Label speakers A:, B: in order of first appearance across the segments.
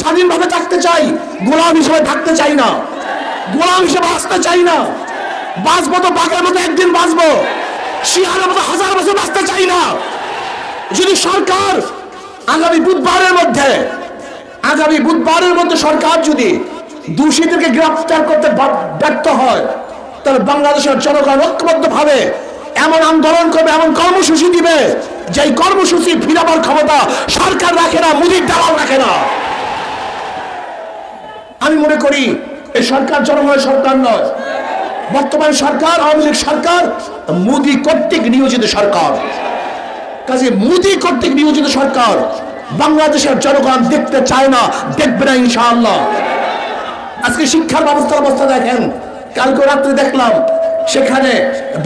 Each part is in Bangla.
A: স্বাধীনভাবে থাকতে চাই, গোলাম হিসেবে থাকতে চাই না। গোলাম হিসেবে আসতে চাই না। বাঁচবো তো বাঘের মতো একদিন বাঁচবো। শিয়ালের মতো হাজার বছর বাঁচতে চাই না। যদি সরকার আগামী বুধবারের মধ্যে, আগামী বুধবারের মধ্যে সরকার যদি দোষীদেরকে গ্রেফতার করতে ব্যর্থ হয়, তাহলে বাংলাদেশের জনগণ ঐক্যবদ্ধ ভাবে এমন আন্দোলন করবে, এমন কর্মসূচি দিবে যে কর্মসূচি ফিরাবার ক্ষমতা সরকার রাখে না, মুদির দালাল রাখে না। আমি মনে করি, এই সরকার জনগণের সরকার নয়। বর্তমান সরকার, আওয়ামী লীগ সরকার, মোদী কর্তৃক নিয়োজিত সরকার। কাজে মোদী কর্তৃক নিয়োজিত সরকার বাংলাদেশের জনগণ দেখতে চায় না, দেখবে না ইনশাআল্লাহ। আজকে শিক্ষার ব্যবস্থার অবস্থা দেখেন, কালকে রাত্রে দেখলাম, সেখানে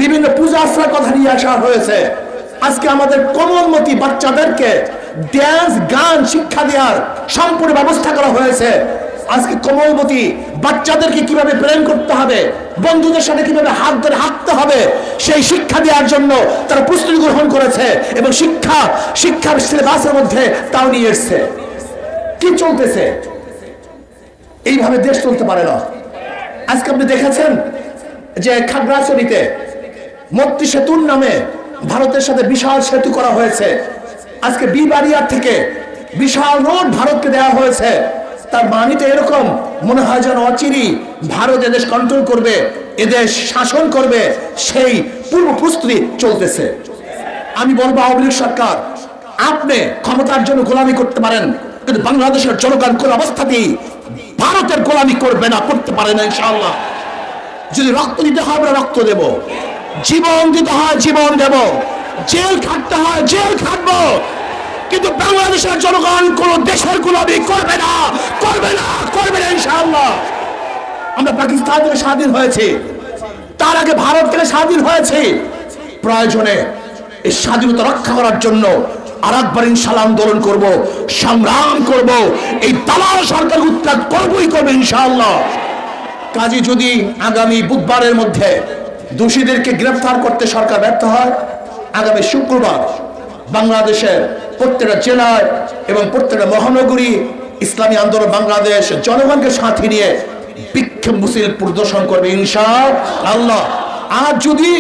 A: বিভিন্ন পূজা আশ্রয়ের কথা নিয়ে আসা হয়েছে। আজকে আমাদের কোমলমতি বাচ্চাদেরকে ড্যান্স গান, শিক্ষা দেওয়ার সম্পূর্ণ ব্যবস্থা করা হয়েছে। আজকে কোমলমতি বাচ্চাদেরকে কীভাবে প্রেম করতে হবে, বন্ধুদের সাথে কীভাবে হাত ধরে হাঁটতে হবে, সেই শিক্ষা দেওয়ার জন্য তারা প্রস্তুতি গ্রহণ করেছে এবং শিক্ষা, শিক্ষার সিলেবাসের মধ্যে তাও নিয়ে এসছে। কি চলতেছে? এইভাবে দেশ চলতে পারে না। আজকে আপনি দেখেছেন যে খাগড়াছড়িতে মত্তি সেতুর নামে ভারতের সাথে বিশাল সেতু করা হয়েছে। আজকে বিবাড়িয়ার থেকে বিশাল রোড ভারতকে দেওয়া হয়েছে। তার মানিতে এরকম, মনে হয় যেন অচিরি ভারত এদেশ কন্ট্রোল করবে এদেশ শাসন করবে, সেই পূর্ব প্রস্তুতি চলতেছে। আমি বলব আওয়ামী লীগ সরকার, আপনি ক্ষমতার জন্য গোলামি করতে পারেন, কিন্তু বাংলাদেশের জনগণ কোন অবস্থাতেই ভারতের গোলামি করবে না, করতে পারে না, ইনশাআল্লাহ। যদি রক্ত দিতে হয়, আমরা রক্ত দেব। জীবন দিতে হয়, জীবন দেব। জেল খাটতে হয়, জেল খাটবো। কিন্তু বাংলাদেশের জনগণ কোন দেশের গোলামি করবে না করবে না করবে না ইনশাআল্লাহ। আমরা পাকিস্তান থেকে স্বাধীন হয়েছে। তার আগে ভারত থেকে স্বাধীন হয়েছে। প্রয়োজনে এই স্বাধীনতা রক্ষা করার জন্য আর একবার ইনশাল্লাহ আন্দোলন করব, সংগ্রাম করব, এই দালাল সরকার উত্তাগ করবই করবে ইনশাআল্লাহ। কাজে যদি আগামী বুধবারের মধ্যে দোষীদেরকে গ্রেফতার করতে সরকার ব্যর্থ হয়, আগামী শুক্রবার বাংলাদেশের প্রত্যেকটা জেলায় এবং প্রত্যেকটা মহানগরী ইসলামী আন্দোলন বাংলাদেশ জনগণকে সাথে নিয়ে বিক্ষোভ মুসিল প্রদর্শন করবে ইনশা আল্লাহ। আর যদি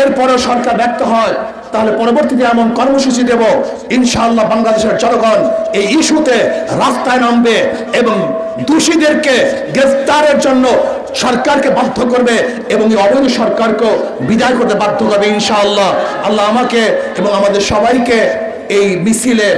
A: এরপরে সরকার ব্যর্থ হয়, তাহলে পরবর্তীতে এমন কর্মসূচি দেব ইনশাআল্লাহ বাংলাদেশের জনগণ এই ইস্যুতে রাস্তায় নামবে এবং দোষীদেরকে গ্রেফতারের জন্য সরকারকে বাধ্য করবে এবং এই অবৈধ সরকারকে বিদায় করতে বাধ্য করবে ইনশাআল্লাহ আল্লাহ আমাকে এবং আমাদের সবাইকে এই মিছিলে